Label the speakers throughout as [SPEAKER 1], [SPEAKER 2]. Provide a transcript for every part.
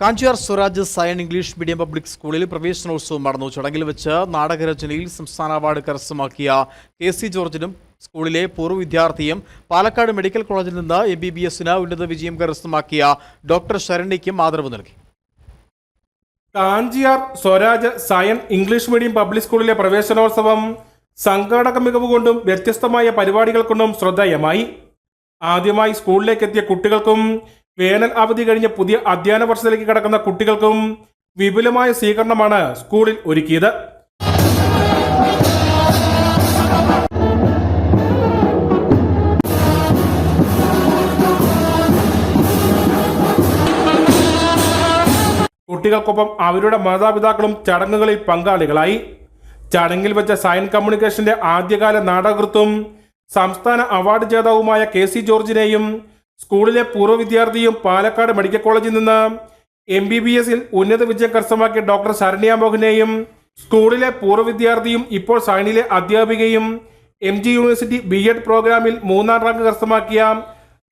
[SPEAKER 1] Kanchiyar Swaraj science English medium public സ്കൂളിൽ പ്രവേശനോത്സവം നടന്നു. ചടങ്ങിൽ വെച്ച് നാടകരചനയിൽ സംസ്ഥാന അവാർഡ് കരസ്ഥമാക്കിയ കെ സി ജോർജിനും സ്കൂളിലെ പൂർവ വിദ്യാർത്ഥിയും പാലക്കാട് മെഡിക്കൽ കോളേജിൽ നിന്ന് എം ബി ബി എസിന് ഉന്നത വിജയം കരസ്ഥമാക്കിയ ഡോക്ടർ ശരണ്യയ്ക്കും ആദരവ് നൽകി.
[SPEAKER 2] Kanchiyar Swaraj science English medium public സ്കൂളിലെ പ്രവേശനോത്സവം സംഘാടക മികവ് കൊണ്ടും വ്യത്യസ്തമായ പരിപാടികൾ കൊണ്ടും ശ്രദ്ധേയമായി. ആദ്യമായി സ്കൂളിലേക്കെത്തിയ കുട്ടികൾക്കും വേനൽ അവധി കഴിഞ്ഞ പുതിയ അധ്യയന വർഷത്തിലേക്ക് കടക്കുന്ന കുട്ടികൾക്കും വിപുലമായ സ്വീകരണമാണ് സ്കൂളിൽ ഒരുക്കിയത്. കുട്ടികൾക്കൊപ്പം അവരുടെ മാതാപിതാക്കളും ചടങ്ങുകളിൽ പങ്കാളികളായി. ചടങ്ങിൽ വെച്ച സയൻ കമ്മ്യൂണിക്കേഷന്റെ ആദ്യകാല നാടകൃത്തും സംസ്ഥാന അവാർഡ് ജേതാവുമായ കെ സി ജോർജിനെയും സ്കൂളിലെ പൂർവ വിദ്യാർത്ഥിയും പാലക്കാട് മെഡിക്കൽ കോളേജിൽ നിന്ന് എം ബി ബി എസിൽ ഉന്നത വിജയം കരസ്ഥമാക്കിയ ഡോക്ടർ ശരണ്യ മോഹനെയും സ്കൂളിലെ പൂർവ വിദ്യാർത്ഥിയും ഇപ്പോൾ സൈനിലെ അധ്യാപികയും M G university B Ed പ്രോഗ്രാമിൽ മൂന്നാം റാങ്ക് കരസ്ഥമാക്കിയ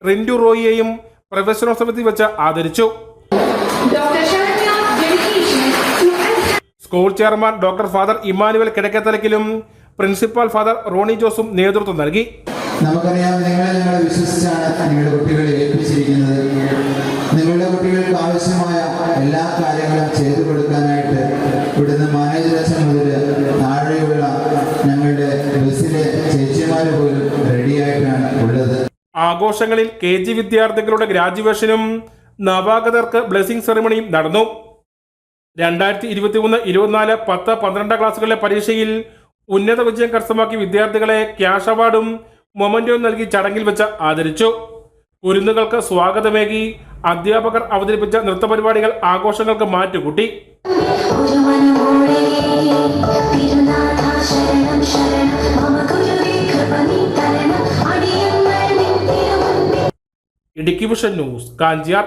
[SPEAKER 2] റിൻഡു റോയിയെയും പ്രവേശനോത്സവത്തിൽ വെച്ച് ആദരിച്ചു. School chairman doctor father Immanuel കിടക്കത്തലക്കിലും principal father Roni ജോസും നേതൃത്വം നൽകി
[SPEAKER 3] നമുക്കറിയാം നിങ്ങളെ ഞങ്ങളെ വിശ്വസിച്ചാണ് നിങ്ങളുടെ കുട്ടികളെ ഏൽപ്പിച്ചിരിക്കുന്നത്. നിങ്ങളുടെ കുട്ടികൾക്ക് ആവശ്യമായ എല്ലാ കാര്യങ്ങളും ചെയ്തു കൊടുക്കാനായിട്ട് ഇവിടുന്ന് അച്ഛൻ മുതൽ താഴെയുള്ള ഞങ്ങളുടെ ബസ്സിലെ ചേച്ചിമാര് പോലും റെഡിയായിട്ടാണ് ഉള്ളത്.
[SPEAKER 2] ആഘോഷങ്ങളിൽ കെ ജി വിദ്യാർത്ഥികളുടെ ഗ്രാജുവേഷനും നവാഗതർക്ക് ബ്ലെസ്സിംഗ് സെറിമണിയും നടന്നു. രണ്ടായിരത്തി ഇരുപത്തി മൂന്ന് ഇരുപത്തിനാല് പത്ത് പന്ത്രണ്ടാം ക്ലാസ്സുകളിലെ പരീക്ഷയിൽ ഉന്നത വിജയം കരസ്ഥമാക്കിയ വിദ്യാർത്ഥികളെ ക്യാഷ് അവാർഡും മൊമന്റോയും നൽകി ചടങ്ങിൽ വെച്ച് ആദരിച്ചു. കുരുന്നുകൾക്ക് സ്വാഗതമേകി അധ്യാപകർ അവതരിപ്പിച്ച നൃത്തപരിപാടികൾ ആഘോഷങ്ങൾക്ക് മാറ്റുകൂട്ടി. Idukki vision news Kanchiyar.